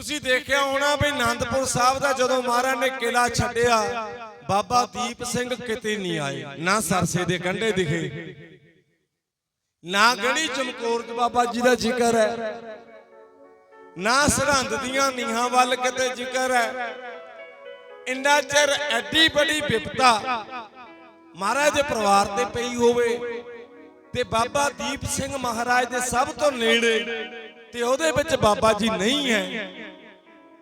ਤੁਸੀਂ ਦੇਖਿਆ ਹੋਣਾ ਵੀ ਆਨੰਦਪੁਰ ਸਾਹਿਬ ਦਾ ਜਦੋਂ ਮਹਾਰਾਜ ਨੇ ਕਿਲਾ ਛੱਡਿਆ ਬਾਬਾ ਦੀਪ ਸਿੰਘ ਕਿਤੇ ਨਹੀਂ ਆਏ ਨਾ ਸਰਸੇ ਦੇ ਕੰਢੇ ਦਿਖੇ। ਨਾ ਗੜੀ ਚਮਕੌਰ ਚ ਬਾਬਾ ਜੀ ਦਾ ਜ਼ਿਕਰ ਹੈ। ਨਾ ਸਰਹੰਦ ਦੀਆਂ ਨੀਹਾਂ ਵੱਲ ਕਿਤੇ ਜ਼ਿਕਰ ਹੈ। ਇੰਨਾ ਚਿਰ ਐਡੀ ਬੜੀ ਵਿਪਤਾ ਮਹਾਰਾਜ ਦੇ ਪਰਿਵਾਰ ਤੇ ਪਈ ਹੋਵੇ ਤੇ ਬਾਬਾ ਦੀਪ ਸਿੰਘ ਮਹਾਰਾਜ ਦੇ ਸਭ ਤੋਂ ਨੇੜੇ ਤੇ ਉਹਦੇ ਵਿੱਚ ਬਾਬਾ ਜੀ ਨਹੀਂ ਹੈ।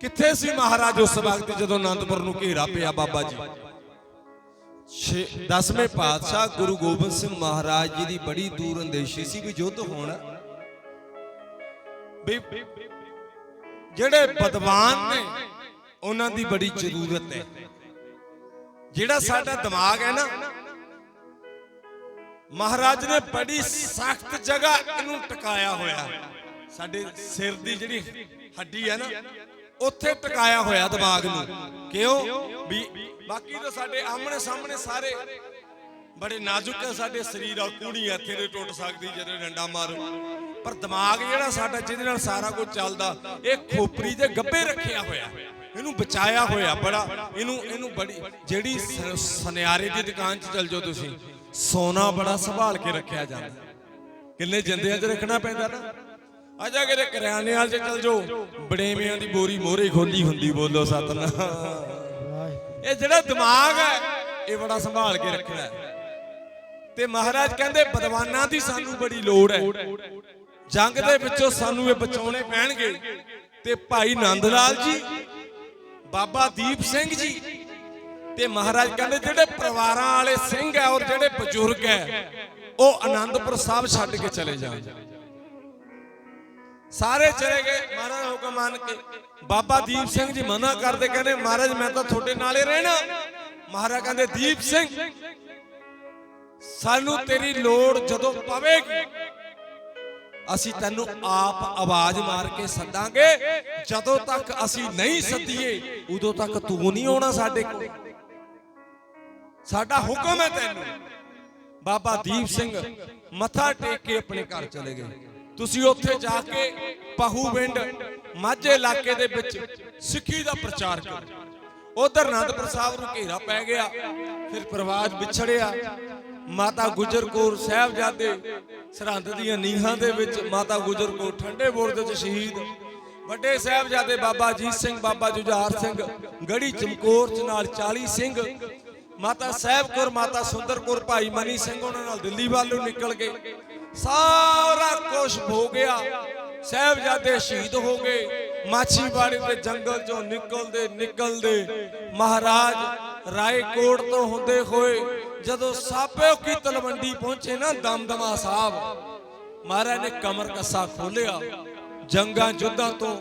ਕਿੱਥੇ ਸੀ ਮਹਾਰਾਜ ਉਸ ਵਕਤ ਜਦੋਂ ਅਨੰਦਪੁਰ ਨੂੰ ਘੇਰਾ ਪਿਆ ਬਾਬਾ ਜੀ? ਛੇ- ਦਸਵੇਂ ਪਾਤਸ਼ਾਹ ਗੁਰੂ ਗੋਬਿੰਦ ਸਿੰਘ ਮਹਾਰਾਜ ਜੀ ਦੀ ਬੜੀ ਦੂਰ ਅੰਦੇਸ਼ੀ ਸੀ ਵੀ ਯੁੱਧ ਹੋਣਾ। ਵੀ ਜਿਹੜੇ ਬਦਵਾਨ ਨੇ, ਉਹਨਾਂ ਦੀ ਬੜੀ ਜ਼ਰੂਰਤ ਹੈ। ਜਿਹੜਾ ਸਾਡਾ ਦਿਮਾਗ ਹੈ ਨਾ, ਮਹਾਰਾਜ ਨੇ ਬੜੀ ਸਖਤ ਜਗ੍ਹਾ ਇਹਨੂੰ ਟਿਕਾਇਆ ਹੋਇਆ ਹੈ। ਸਾਡੇ ਸਿਰ ਦੀ ਜਿਹੜੀ ਹੱਡੀ ਹੈ ਨਾ, ਉੱਥੇ ਟਿਕਾਇਆ ਹੋਇਆ ਦਿਮਾਗ ਨੂੰ। ਕਿਉਂ? ਵੀ ਬਾਕੀ ਤਾਂ ਸਾਡੇ ਆਮਣੇ ਸਾਹਮਣੇ ਸਾਰੇ ਬੜੇ ਨਾਜ਼ੁਕ ਹੈ ਸਾਡੇ ਸਰੀਰ ਆ ਕੂੜੀ ਇੱਥੇ ਦੇ ਟੁੱਟ ਸਕਦੀ ਜਦੋਂ ਡੰਡਾ ਮਾਰੋ। ਪਰ ਦਿਮਾਗ ਜਿਹੜਾ ਸਾਡਾ, ਜਿਹਦੇ ਨਾਲ ਸਾਰਾ ਕੁਝ ਚੱਲਦਾ, ਇਹ ਖੋਪਰੀ ਦੇ ਗੱਬੇ ਰੱਖਿਆ ਹੋਇਆ। ਇਹਨੂੰ ਬਚਾਇਆ ਹੋਇਆ ਬੜਾ। ਇਹਨੂੰ ਇਹਨੂੰ ਬੜੀ, ਜਿਹੜੀ ਸ- ਸੁਨਿਆਰੇ ਦੀ ਦੁਕਾਨ 'ਚ ਚੱਲ ਜਾਓ ਤੁਸੀਂ, ਸੋਨਾ ਬੜਾ ਸੰਭਾਲ ਕੇ ਰੱਖਿਆ ਜਾਂਦਾ। ਕਿੰਨੇ ਜਿੰਦਿਆਂ 'ਚ ਰੱਖਣਾ ਪੈਂਦਾ ਨਾ? ਆ ਜਾ ਕੇ ਕਰਿਆਨੇ ਵਾਲ 'ਚ ਚੱਲ ਜਾਓ। ਬੜੇਵਿਆਂ ਦੀ ਬੋਰੀ ਮੋਹਰੇ ਖੋਲੀ ਹੁੰਦੀ ਬੋਲੋ ਸਤਨਾਮ। ਇਹ ਜਿਹੜਾ ਦਿਮਾਗ ਹੈ, ਇਹ ਬੜਾ ਸੰਭਾਲ ਕੇ ਰੱਖਣਾ ਹੈ। ਤੇ ਮਹਾਰਾਜ ਕਹਿੰਦੇ, ਬਦਵਾਨਾਂ ਦੀ ਸਾਨੂੰ ਬੜੀ ਲੋੜ ਹੈ। ਜੰਗ ਦੇ ਵਿੱਚੋਂ ਸਾਨੂੰ ਇਹ ਬਚਾਉਣੇ ਪੈਣਗੇ। ਤੇ ਭਾਈ ਨੰਦ ਲਾਲ ਜੀ, ਬਾਬਾ ਦੀਪ ਸਿੰਘ ਜੀ, ਤੇ ਮਹਾਰਾਜ ਕਹਿੰਦੇ, ਜਿਹੜੇ ਪਰਿਵਾਰਾਂ ਵਾਲੇ ਸਿੰਘ ਹੈ ਔਰ ਜਿਹੜੇ ਬਜ਼ੁਰਗ ਹੈ, ਉਹ ਆਨੰਦਪੁਰ ਸਾਹਿਬ ਛੱਡ ਕੇ ਚਲੇ ਜਾਣ। ਸਾਰੇ ਚਲੇ ਗਏ। ਮਹਾਰਾਜ ਹੁਕਮ ਮੰਨ ਕੇ ਬਾਬਾ ਦੀਪ ਸਿੰਘ ਜੀ ਮਨਾ ਕਰਦੇ ਕਹਿੰਦੇ, ਮਹਾਰਾਜ, ਮੈਂ ਤਾਂ ਤੁਹਾਡੇ ਨਾਲੇ ਰਹਿਣਾ। ਮਹਾਰਾਜ ਕਹਿੰਦੇ, ਦੀਪ ਸਿੰਘ, ਸਾਨੂੰ ਤੇਰੀ ਲੋੜ ਜਦੋਂ ਪਵੇਗੀ, ਅਸੀਂ ਤੈਨੂੰ ਆਪ ਆਵਾਜ਼ ਮਾਰ ਕੇ ਸੱਦਾਂਗੇ। ਜਦੋਂ ਤੱਕ ਅਸੀਂ ਨਹੀਂ ਸੱਦੀਏ, ਉਦੋਂ ਤੱਕ ਤੂੰ ਨਹੀਂ ਆਉਣਾ ਸਾਡੇ ਕੋਲ। ਸਾਡਾ ਹੁਕਮ ਹੈ ਤੈਨੂੰ। ਬਾਬਾ ਦੀਪ ਸਿੰਘ ਮੱਥਾ ਟੇਕ ਕੇ ਆਪਣੇ ਘਰ ਚਲੇ ਗਏ। ਤੁਸੀਂ ਉੱਥੇ ਜਾ ਕੇ ਪਹੂ ਪਿੰਡ ਮਾਝੇ ਇਲਾਕੇ ਦੇ ਵਿੱਚ ਸਿੱਖੀ ਦਾ ਪ੍ਰਚਾਰ ਕਰੋ। ਉਧਰ ਅਨੰਦਪੁਰ ਸਾਹਿਬ ਨੂੰ ਘੇਰਾ ਪੈ ਗਿਆ, ਫਿਰ ਪ੍ਰਵਾਜ ਵਿਛੜਿਆ। ਮਾਤਾ ਗੁਜਰ ਕੌਰ ਸਾਹਿਬਜ਼ਾਦੇ ਸਰਹੰਦ ਦੀਆਂ ਨੀਹਾਂ ਦੇ ਵਿੱਚ ਮਾਤਾ ਗੁਜਰ ਕੌਰ ਠੰਡੇ ਬੁਰਜ 'ਚ ਸ਼ਹੀਦ। ਵੱਡੇ ਸਾਹਿਬਜ਼ਾਦੇ ਬਾਬਾ ਅਜੀਤ ਸਿੰਘ, ਬਾਬਾ ਜੁਝਾਰ ਸਿੰਘ, ਗੜੀ ਚਮਕੌਰ ਚ ਨਾਲ 40 ਸਿੰਘ। ਮਾਤਾ ਸਾਹਿਬ ਕੌਰ, ਮਾਤਾ ਸੁੰਦਰ ਕੌਰ, ਭਾਈ ਮਨੀ ਸਿੰਘ, ਉਹਨਾਂ ਨਾਲ ਦਿੱਲੀ ਵੱਲ ਨੂੰ ਨਿਕਲ ਗਏ। ਸਾਰਾ ਕੁਝ ਹੋ ਗਿਆ। ਸਾਹਿਬਜ਼ਾਦੇ ਸ਼ਹੀਦ ਹੋ ਗਏ। ਮਾਛੀਵਾੜੀ ਦੇ ਜੰਗਲ ਚੋਂ ਨਿਕਲਦੇ ਨਿਕਲਦੇ ਮਹਾਰਾਜ ਰਾਏਕੋਟ ਤੋਂ ਹੁੰਦੇ ਹੋਏ ਜਦੋਂ ਸਾਬਿਓ ਕੀ ਤਲਵੰਡੀ ਪਹੁੰਚੇ ਨਾ ਦਮਦਮਾ ਸਾਹਿਬ, ਮਹਾਰਾਜ ਨੇ ਕਮਰ ਕੱਸਾ ਖੋਲਿਆ। ਜੰਗਾਂ ਜੁੱਧਾਂ ਤੋਂ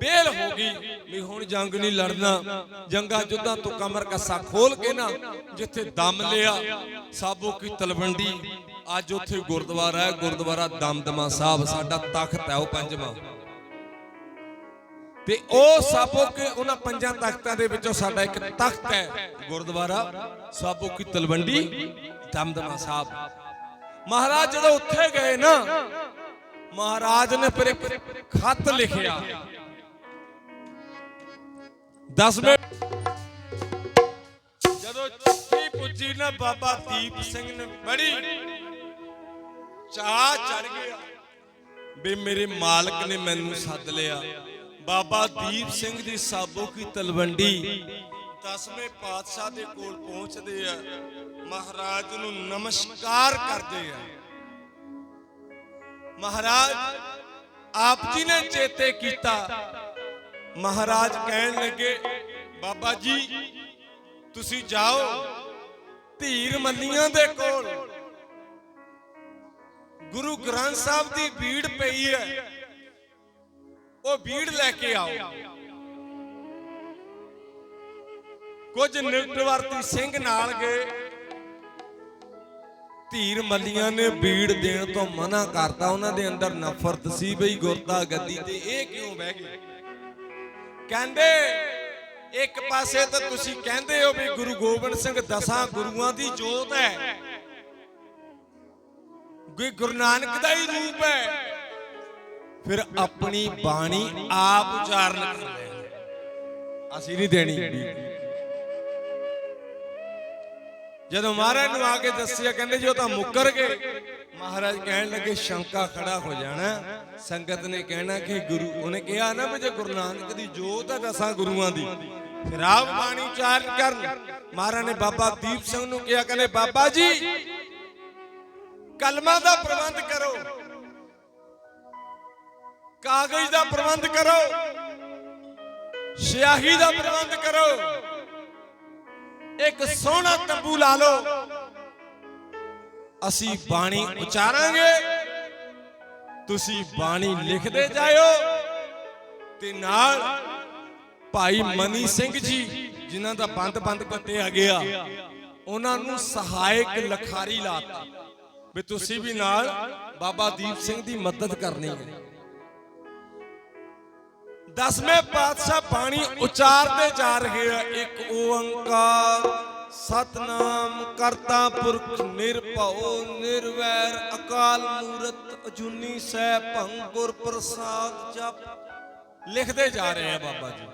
ਬੇਲ ਹੋ ਗਈ ਵੀ ਹੁਣ ਜੰਗ ਨਹੀਂ ਲੜਨਾ। ਜੰਗਾਂ ਜੁੱਧਾਂ ਤੋਂ ਕਮਰ ਕੱਸਾ ਖੋਲ ਕੇ ਨਾ ਜਿੱਥੇ ਦਮ ਲਿਆ, ਸਾਬੋ ਕੀ ਤਲਵੰਡੀ ਅੱਜ ਉੱਥੇ ਗੁਰਦੁਆਰਾ ਹੈ, ਗੁਰਦੁਆਰਾ ਦਮਦਮਾ ਸਾਹਿਬ, ਸਾਡਾ ਤਖਤ ਹੈ ਉਹ ਪੰਜਵਾਂ। ਤੇ ਉਹ ਸਾਬੋ ਕੇ ਉਹਨਾਂ ਪੰਜਾਂ ਤਖਤਾਂ ਦੇ ਵਿੱਚੋਂ ਸਾਡਾ ਇੱਕ ਤਖਤ ਹੈ, ਗੁਰਦੁਆਰਾ ਸਾਬੋ ਕੀ ਤਲਵੰਡੀ ਦਮਦਮਾ ਸਾਹਿਬ। ਮਹਾਰਾਜ ਜਦੋਂ ਉੱਥੇ ਗਏ ਨਾ, ਮਹਾਰਾਜ ਨੇ ਫਿਰ ਇੱਕ ਖੱਤ ਲਿਖਿਆ। ਦਸਵੇਂ ਜਦੋਂ ਚਿੱਠੀ ਪੁੱਜੀ ਨਾ ਬਾਬਾ ਦੀਪ ਸਿੰਘ ਨੇ, ਬੜੀ ਚਾਹ ਚੜ ਗਿਆ। ਵੀ ਮੇਰੇ ਮਾਲਕ ਨੇ ਮੈਨੂੰ ਸੱਦ ਲਿਆ। ਬਾਬਾ ਦੀਪ ਸਿੰਘ ਦੀ ਸਾਬੋ ਕੀ ਤਲਵੰਡੀ ਦਸਵੇਂ ਪਾਤਸ਼ਾਹ ਦੇ ਕੋਲ ਪਹੁੰਚਦੇ ਆ। ਮਹਾਰਾਜ ਨੂੰ ਨਮਸਕਾਰ ਕਰਦੇ ਆ। ਮਹਾਰਾਜ, ਆਪ ਜੀ ਨੇ ਚੇਤੇ ਕੀਤਾ। ਮਹਾਰਾਜ ਕਹਿਣ ਲੱਗੇ, ਬਾਬਾ ਜੀ, ਤੁਸੀਂ ਜਾਓ। ਧੀਰ ਮੱਲੀਆਂ ਦੇ ਕੋਲ। ਗੁਰੂ ਗ੍ਰੰਥ ਸਾਹਿਬ ਦੀ ਭੀੜ ਪਈ ਹੈ। ਉਹ ਭੀੜ ਲੈ ਕੇ ਆਓ। ਕੁਝ ਨਿਰਵਰਤੀ ਸਿੰਘ ਨਾਲ ਗਏ। ਧੀਰ ਮੱਲੀਆਂ ਨੇ ਬੀੜ ਦੇਣ ਤੋਂ ਮਨਾ ਕਰਤਾ। ਉਹਨਾਂ ਦੇ ਅੰਦਰ ਨਫ਼ਰਤ ਸੀ ਬਈ ਗੁਰਤਾ ਗੱਦੀ ਤੇ ਇਹ ਕਿਉਂ ਬਹਿ ਗਏ? ਕਹਿੰਦੇ, ਇੱਕ ਪਾਸੇ ਤਾਂ ਤੁਸੀਂ ਕਹਿੰਦੇ ਹੋ ਵੀ ਗੁਰੂ ਗੋਬਿੰਦ ਸਿੰਘ ਦਸਾਂ ਗੁਰੂਆਂ ਦੀ ਜੋਤ ਹੈ। ਕੋਈ ਗੁਰੂ ਨਾਨਕ ਦਾ ਹੀ ਰੂਪ ਹੈ। ਫਿਰ ਆਪਣੀ ਬਾਣੀ ਆਪ ਉਚਾਰਨ ਕਰ ਅਸੀਂ ਨਹੀਂ ਦੇਣੀ। ਜਦੋਂ ਮਹਾਰਾਜ ਨੂੰ ਆ ਕੇ ਦੱਸਿਆ, ਕਹਿੰਦੇ ਜੀ ਤਾਂ ਮੁੱਕਰ ਗਏ, ਮਹਾਰਾਜ ਕਹਿਣ ਲੱਗੇ, ਸ਼ੰਕਾ ਖੜਾ ਹੋ ਜਾਣਾ। ਸੰਗਤ ਨੇ ਕਹਿਣਾ ਕਿ ਗੁਰੂ, ਉਹਨੇ ਕਿਹਾ ਨਾ ਵੀ ਜੇ ਗੁਰੂ ਨਾਨਕ ਦੀ ਜੋਤ ਹੈ ਦਸਾਂ ਗੁਰੂਆਂ ਦੀ। ਫਿਰ ਆਪ ਬਾਣੀ ਉਚਾਰਨ ਕਰਨ। ਮਹਾਰਾਜ ਨੇ ਬਾਬਾ ਦੀਪ ਸਿੰਘ ਨੂੰ ਕਿਹਾ, ਕਹਿੰਦੇ, ਬਾਬਾ ਜੀ ਕਲਮਾਂ ਦਾ ਪ੍ਰਬੰਧ ਕਰੋ। ਕਾਗਜ਼ ਦਾ ਪ੍ਰਬੰਧ ਕਰੋ। ਸਿਆਹੀ ਦਾ ਪ੍ਰਬੰਧ ਕਰੋ। ਇੱਕ ਸੋਹਣਾ ਤੰਬੂ ਲਾ ਲਓ। ਅਸੀਂ ਬਾਣੀ ਉਚਾਰਾਂਗੇ। ਤੁਸੀਂ ਬਾਣੀ ਲਿਖਦੇ ਜਾਇਓ। ਤੇ ਨਾਲ ਭਾਈ ਮਨੀ ਸਿੰਘ ਜੀ, ਜਿਨ੍ਹਾਂ ਦਾ ਬੰਦ ਬੰਦ ਕੱਟਿਆ ਗਿਆ, ਉਹਨਾਂ ਨੂੰ ਸਹਾਇਕ ਲਖਾਰੀ ਲਾਤੀ। ਵੀ ਤੁਸੀਂ ਵੀ ਨਾਲ ਬਾਬਾ ਦੀਪ ਸਿੰਘ ਦੀ ਮਦਦ ਕਰਨੀ ਹੈ। ਦਸਵੇਂ ਪਾਤਸ਼ਾਹ ਬਾਣੀ ਉਚਾਰਦੇ ਜਾ ਰਹੇ ਆ ਇੱਕ ਓੰਕਾਰ ਸਤਨਾਮ ਕਰਤਾ ਪੁਰਖ ਨਿਰਭਉ ਨਿਰਵੈਰ ਅਕਾਲ ਮੂਰਤ ਅਜੂਨੀ ਸੈ ਭੰਗ ਗੁਰ ਪ੍ਰਸਾਦ ਜਪ। ਲਿਖਦੇ ਜਾ ਰਹੇ ਆ ਬਾਬਾ ਜੀ।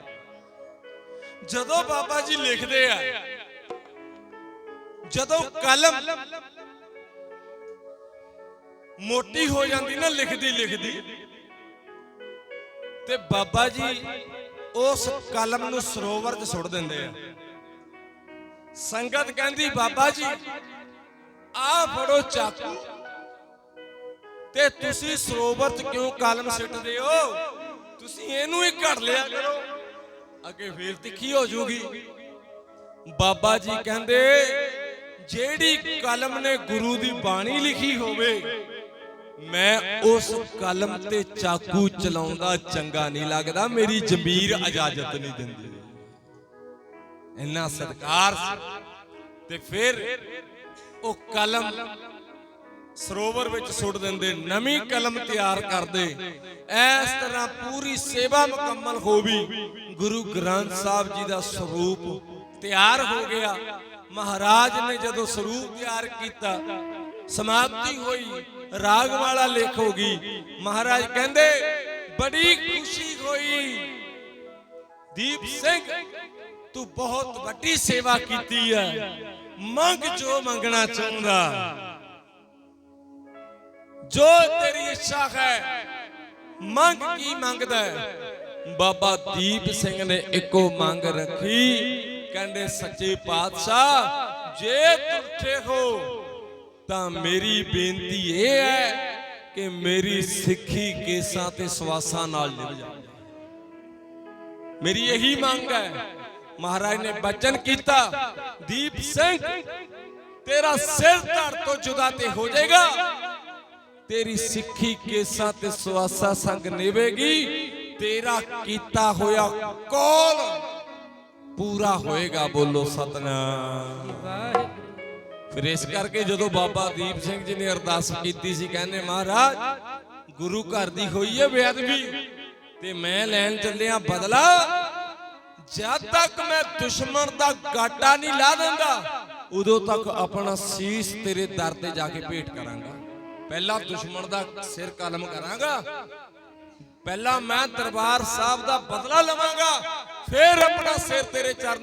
ਜਦੋਂ ਬਾਬਾ ਜੀ ਲਿਖਦੇ ਆ ਜਦੋਂ ਕਲਮ ਮੋਟੀ ਹੋ ਜਾਂਦੀ ਨਾ, ਲਿਖਦੀ ਲਿਖਦੀ। ਤੇ ਬਾਬਾ ਜੀ ਉਸ ਕਲਮ ਨੂੰ ਸਰੋਵਰ 'ਚ ਸੁੱਟ ਦਿੰਦੇ ਆ। ਸੰਗਤ ਕਹਿੰਦੀ, ਬਾਬਾ ਜੀ, ਆ ਫੜੋ ਚਾਕੂ ਤੇ ਤੁਸੀਂ ਸਰੋਵਰ 'ਚ ਕਿਉਂ ਕਲਮ ਸਿੱਟਦੇ ਹੋ? ਤੁਸੀਂ ਇਹਨੂੰ ਹੀ ਘੜ ਲਿਆ ਕਰੋ। ਅੱਗੇ ਫੇਰ ਤਿੱਖੀ ਹੋ ਜੂਗੀ। ਬਾਬਾ ਜੀ ਕਹਿੰਦੇ, ਜਿਹੜੀ ਕਲਮ ਨੇ ਗੁਰੂ ਦੀ ਬਾਣੀ ਲਿਖੀ ਹੋਵੇ ਮੈਂ ਉਸ ਕਲਮ ਤੇ ਚਾਕੂ ਚਲਾਉਂਦਾ ਚੰਗਾ ਨਹੀਂ ਲੱਗਦਾ, ਮੇਰੀ ਜ਼ਮੀਰ ਇਜਾਜ਼ਤ ਨਹੀਂ ਦਿੰਦੀ। ਇੰਨਾ ਸਤਕਾਰ ਤੇ ਫਿਰ ਉਹ ਕਲਮ ਸਰੋਵਰ ਵਿੱਚ ਸੁੱਟ ਦਿੰਦੇ, ਨਵੀਂ ਕਲਮ ਤਿਆਰ ਕਰਦੇ। ਇਸ ਤਰ੍ਹਾਂ ਪੂਰੀ ਸੇਵਾ ਮੁਕੰਮਲ ਹੋ ਵੀ ਗੁਰੂ ਗ੍ਰੰਥ ਸਾਹਿਬ ਜੀ ਦਾ ਸਰੂਪ ਤਿਆਰ ਹੋ ਗਿਆ। ਮਹਾਰਾਜ ਨੇ ਜਦੋਂ ਸਰੂਪ ਤਿਆਰ ਕੀਤਾ ਸਮਾਪਤੀ ਹੋਈ। ਰਾਗ ਵਾਲਾ ਲੇਖ ਹੋ ਗਈ। ਮਹਾਰਾਜ ਕਹਿੰਦੇ, ਬੜੀ ਖੁਸ਼ੀ ਹੋਈ। ਦੀਪ ਸਿੰਘ, ਤੂੰ ਬਹੁਤ ਵੱਡੀ ਸੇਵਾ ਕੀਤੀ ਹੈ ਮੰਗ ਜੋ ਮੰਗਣਾ ਚਾਹੁੰਦਾ। ਜੋ ਤੇਰੀ ਇੱਛਾ ਹੈ, ਮੰਗ ਕੀ ਮੰਗਦਾ ਬਾਬਾ ਦੀਪ ਸਿੰਘ ਨੇ ਇੱਕੋ ਮੰਗ ਰੱਖੀ। ਕਹਿੰਦੇ, ਸੱਚੇ ਪਾਤਸ਼ਾਹ, ਜੇ ਤੁਠੇ ਹੋ ਤਾਂ ਮੇਰੀ ਬੇਨਤੀ ਇਹ ਹੈ ਕਿ ਮੇਰੀ ਸਿੱਖੀ ਕੇਸਾਂ ਤੇ ਸਵਾਸਾਂ ਨਾਲ ਨਿਭ ਜਾਵੇ ਮੇਰੀ ਇਹੀ ਮੰਗ ਹੈ, ਮਹਾਰਾਜ ਨੇ ਬਚਨ ਕੀਤਾ, ਦੀਪ ਸਿੰਘ, ਤੇਰਾ ਸਿਰ ਧੜ ਤੋਂ ਜੁਦਾ ਤੇ ਹੋ ਜਾਏਗਾ। ਤੇਰੀ ਸਿੱਖੀ ਕੇਸਾਂ ਤੇ ਸਵਾਸਾ ਸੰਗ ਨਿਵੇਗੀ ਤੇਰਾ ਕੀਤਾ ਹੋਇਆ ਕੋਲ ਪੂਰਾ ਹੋਏਗਾ, ਬੋਲੋ ਸਤਨਾਮ। ਫਿਰ ਇਸ ਕਰਕੇ ਜਦੋਂ ਬਾਬਾ ਦੀਪ ਸਿੰਘ ਜੀ ਨੇ ਅਰਦਾਸ ਕੀਤੀ ਸੀ, ਕਹਿੰਦੇ, ਮਹਾਰਾਜ, ਗੁਰੂ ਘਰ ਦੀ ਹੋਈ ਹੈ ਬੇਅਦਬੀ ਤੇ ਮੈਂ ਲੈਣ ਚੱਲਿਆ ਬਦਲਾ। ਜਦ ਤੱਕ ਮੈਂ ਦੁਸ਼ਮਣ ਦਾ ਗਾਟਾ ਨਹੀਂ ਲਾ ਦਿੰਦਾ, ਉਦੋਂ ਤੱਕ ਆਪਣਾ ਸੀਸ ਤੇਰੇ ਦਰ ਤੇ ਜਾ ਕੇ ਭੇਟ ਕਰਾਂਗਾ। ਪਹਿਲਾਂ ਦੁਸ਼ਮਣ ਦਾ ਸਿਰ ਕਲਮ ਕਰਾਂਗਾ। ਪਹਿਲਾਂ ਮੈਂ ਦਰਬਾਰ ਸਾਹਿਬ ਦਾ ਬਦਲਾ ਲਵਾਂਗਾ, ਫਿਰ ਆਪਣਾ ਸਿਰ ਤੇਰੇ ਚਰਨ